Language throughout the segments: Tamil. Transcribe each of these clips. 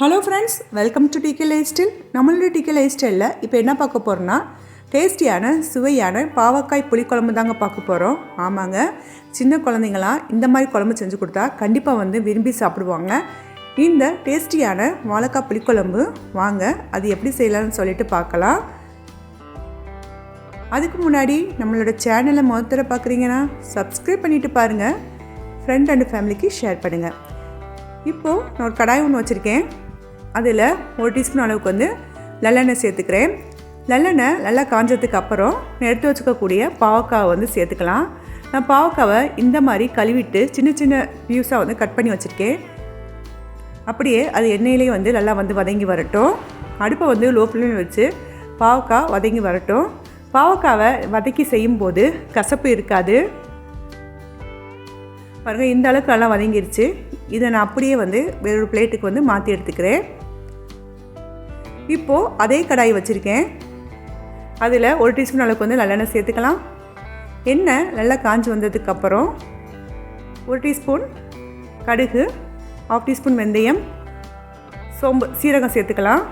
Hello friends welcome to DK lifestyle நம்மளுடைய டிகே லைஃப் ஸ்டைலில் இப்போ என்ன பார்க்க போகிறோன்னா டேஸ்டியான சுவையான பாவக்காய் புளிக்குழம்பு தாங்க பார்க்க போகிறோம் ஆமாங்க. சின்ன குழந்தைங்களாம் இந்த மாதிரி குழம்பு செஞ்சு கொடுத்தா கண்டிப்பாக வந்து விரும்பி சாப்பிடுவாங்க. இந்த டேஸ்டியான வாழைக்காய் புளிக்குழம்பு வாங்க அது எப்படி செய்யலாம்னு சொல்லிட்டு பார்க்கலாம். அதுக்கு முன்னாடி நம்மளோட சேனலை முதல்ல பார்க்குறீங்கன்னா சப்ஸ்கிரைப் பண்ணிவிட்டு பாருங்கள் ஃப்ரெண்ட் அண்ட் ஃபேமிலிக்கு ஷேர் பண்ணுங்கள் இப்போது நான் ஒரு கடாய் ஒன்று வச்சுருக்கேன். அதில் ஒரு டீஸ்பூன் அளவுக்கு வந்து நல்லெண்ணெய் சேர்த்துக்கிறேன். நல்லெண்ணெய் நல்லா காஞ்சதுக்கு அப்புறம் நான் எடுத்து வச்சுக்கக்கூடிய பாவக்காவை வந்து சேர்த்துக்கலாம். நான் பாவக்காவை இந்த மாதிரி கழுவிட்டு சின்ன சின்ன வியூஸாக வந்து கட் பண்ணி வச்சுருக்கேன். அப்படியே அது எண்ணெயிலேயே வந்து நல்லா வந்து வதங்கி வரட்டும். அடுப்பை வந்து லோ ஃப்ளேமில் வச்சு பாவக்காய் வதங்கி வரட்டும். பாவக்காவை வதக்கி செய்யும்போது கசப்பு இருக்காது. பாருங்கள் இந்த அளவுக்கு நல்லா வதங்கிருச்சு. இதை நான் அப்படியே வந்து வேறொரு பிளேட்டுக்கு வந்து மாற்றி எடுத்துக்கிறேன். இப்போது அதே கடாய் வச்சுருக்கேன். அதில் ஒரு டீஸ்பூன் அளவுக்கு வந்து நல்லெண்ணெய் சேர்த்துக்கலாம். எண்ணெய் நல்லா காஞ்சி வந்ததுக்கப்புறம் ஒரு டீஸ்பூன் கடுகு ஆஃப் டீஸ்பூன் வெந்தயம் சோம்பு சீரகம் சேர்த்துக்கலாம்.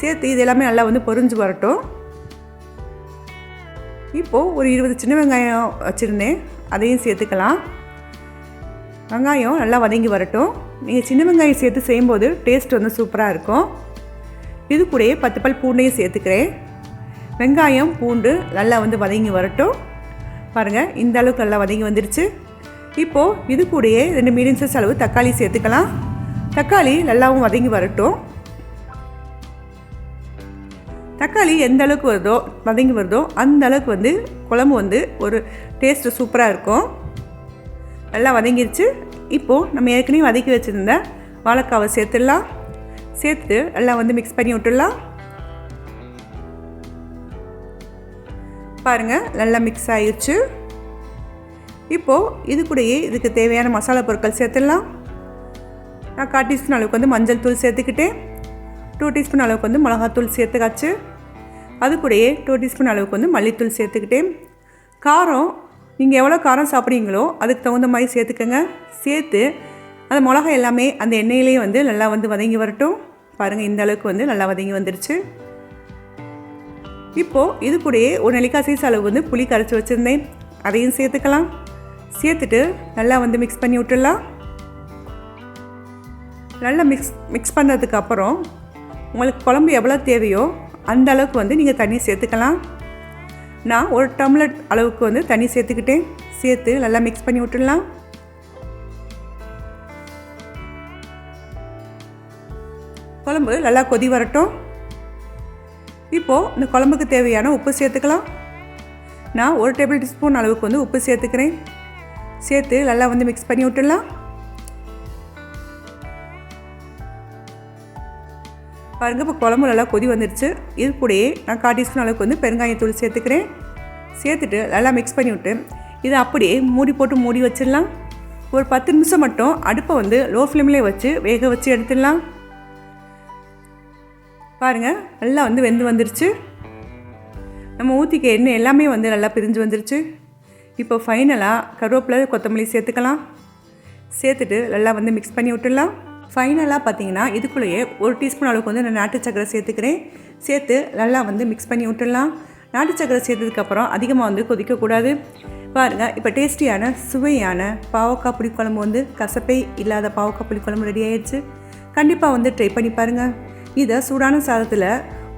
சேர்த்து இது எல்லாமே நல்லா வந்து பொரிஞ்சு வரட்டும். இப்போது ஒரு இருபது சின்ன வெங்காயம் வச்சுருந்தேன். அதையும் சேர்த்துக்கலாம். வெங்காயம் நல்லா வதங்கி வரட்டும். நீங்கள் சின்ன வெங்காயம் சேர்த்து செய்யும்போது டேஸ்ட் வந்து சூப்பராக இருக்கும். இது கூடயே பத்து பல் பூண்டையும் சேர்த்துக்கிறேன். வெங்காயம் பூண்டு நல்லா வந்து வதங்கி வரட்டும். பாருங்கள் இந்த அளவுக்கு நல்லா வதங்கி வந்துடுச்சு இப்போது இது கூடயே ரெண்டு மீடியம் சைஸ் அளவு தக்காளி சேர்த்துக்கலாம். தக்காளி நல்லாவும் வதங்கி வரட்டும். தக்காளி எந்த அளவுக்கு வருதோ வதங்கி வருதோ அந்த அளவுக்கு வந்து குழம்பு வந்து ஒரு டேஸ்ட்டு சூப்பராக இருக்கும். நல்லா வதங்கிருச்சு. இப்போது நம்ம ஏற்கனவே வதக்கி வச்சுருந்த வாழைக்காவை சேர்த்துடலாம். சேர்த்து எல்லாம் வந்து மிக்ஸ் பண்ணி விட்டுடலாம். பாருங்கள் நல்லா மிக்ஸ் ஆயிடுச்சு இப்போது இது கூடயே இதுக்கு தேவையான மசாலா பொருட்கள் சேர்த்துடலாம். நான் கால் டீஸ்பூன் அளவுக்கு வந்து மஞ்சள் தூள் சேர்த்துக்கிட்டேன். டூ டீஸ்பூன் அளவுக்கு வந்து மிளகாத்தூள் சேர்த்துக்காச்சு. அது கூடயே டூ டீஸ்பூன் அளவுக்கு வந்து மல்லித்தூள் சேர்த்துக்கிட்டேன். காரம் நீங்கள் எவ்வளோ காரம் சாப்பிட்றீங்களோ அதுக்கு தகுந்த மாதிரி சேர்த்துக்கோங்க. சேர்த்து அந்த மிளகா எல்லாமே அந்த எண்ணெயிலேயே வந்து நல்லா வந்து வதங்கி வரட்டும். பாருங்கள் இந்த அளவுக்கு வந்து நல்லா வதங்கி வந்துருச்சு. இப்போது இது கூடயே ஒரு நெல்லிக்காய் சைஸ் அளவு வந்து புளி கரைச்சி வச்சுருந்தேன். அதையும் சேர்த்துக்கலாம். சேர்த்துட்டு நல்லா வந்து மிக்ஸ் பண்ணி விட்டுடலாம். நல்லா மிக்ஸ் மிக்ஸ் பண்ணுறதுக்கு அப்புறம் உங்களுக்கு குழம்பு எவ்வளோ தேவையோ அந்த அளவுக்கு வந்து நீங்கள் தண்ணி சேர்த்துக்கலாம். நான் ஒரு டம்ளர் அளவுக்கு வந்து தண்ணி சேர்த்துக்கிட்டேன். சேர்த்து நல்லா மிக்ஸ் பண்ணி விட்டுடலாம். குழம்பு நல்லா கொதி வரட்டும். இப்போது இந்த குழம்புக்கு தேவையான உப்பு சேர்த்துக்கலாம். நான் ஒரு டேபிள் ஸ்பூன் அளவுக்கு வந்து உப்பு சேர்த்துக்கிறேன். சேர்த்து நல்லா வந்து மிக்ஸ் பண்ணி விட்டுடலாம். பாருங்கள் இப்போ குழம்பு நல்லா கொதி வந்துடுச்சு இது கூடயே நான் கால் டீஸ்பூன் அளவுக்கு வந்து பெருங்காயத்தூள் சேர்த்துக்கிறேன். சேர்த்துட்டு நல்லா மிக்ஸ் பண்ணி விட்டு இதை அப்படியே மூடி போட்டு மூடி வச்சிடலாம். ஒரு பத்து நிமிஷம் மட்டும் அடுப்பை வந்து லோ ஃப்ளேம்லேயே வச்சு வேக வச்சு எடுத்துடலாம். பாருங்கள் நல்லா வந்து வெந்து வந்துருச்சு. நம்ம ஊற்றிக்க எண்ணெய் எல்லாமே வந்து நல்லா பிரிஞ்சு வந்துருச்சு. இப்போ ஃபைனலாக கருவேப்பிலை கொத்தமல்லி சேர்த்துக்கலாம். சேர்த்துட்டு நல்லா வந்து மிக்ஸ் பண்ணி விட்டுடலாம். ஃபைனலாக பார்த்தீங்கன்னா இதுக்குள்ளேயே ஒரு டீஸ்பூன் அளவுக்கு வந்து நான் நாட்டு சக்கரை சேர்த்துக்கிறேன். சேர்த்து நல்லா வந்து மிக்ஸ் பண்ணி விட்டுடலாம். நாட்டு சக்கரை சேர்த்ததுக்கப்புறம் அதிகமாக வந்து கொதிக்கக்கூடாது. பாருங்கள் இப்போ டேஸ்டியான சுவையான பாவக்காய் புளிக்குழம்பு வந்து கசப்பை இல்லாத பாவக்காய் புளிக்குழம்பு ரெடி ஆயிடுச்சு. கண்டிப்பாக வந்து ட்ரை பண்ணி பாருங்கள் இதை சூடான சாதத்தில்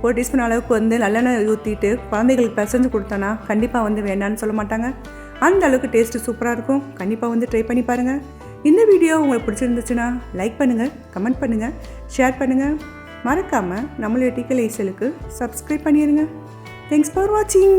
ஒரு டீஸ்பூன் அளவுக்கு வந்து நல்லெண்ணெய் ஊற்றிட்டு குழந்தைகளுக்கு பிசைஞ்சு கொடுத்தோன்னா கண்டிப்பாக வந்து வேண்டான்னு சொல்ல மாட்டாங்க. அந்த அளவுக்கு டேஸ்ட்டு சூப்பராக இருக்கும். கண்டிப்பாக வந்து ட்ரை பண்ணி பாருங்கள் இந்த வீடியோ உங்களுக்கு பிடிச்சிருந்துச்சுன்னா லைக் பண்ணுங்கள் கமெண்ட் பண்ணுங்கள் ஷேர் பண்ணுங்கள் மறக்காமல் நம்மளுடைய டிக்கல் ஏசலுக்கு சப்ஸ்கிரைப் பண்ணிடுங்க தேங்க்ஸ் ஃபார் வாட்சிங்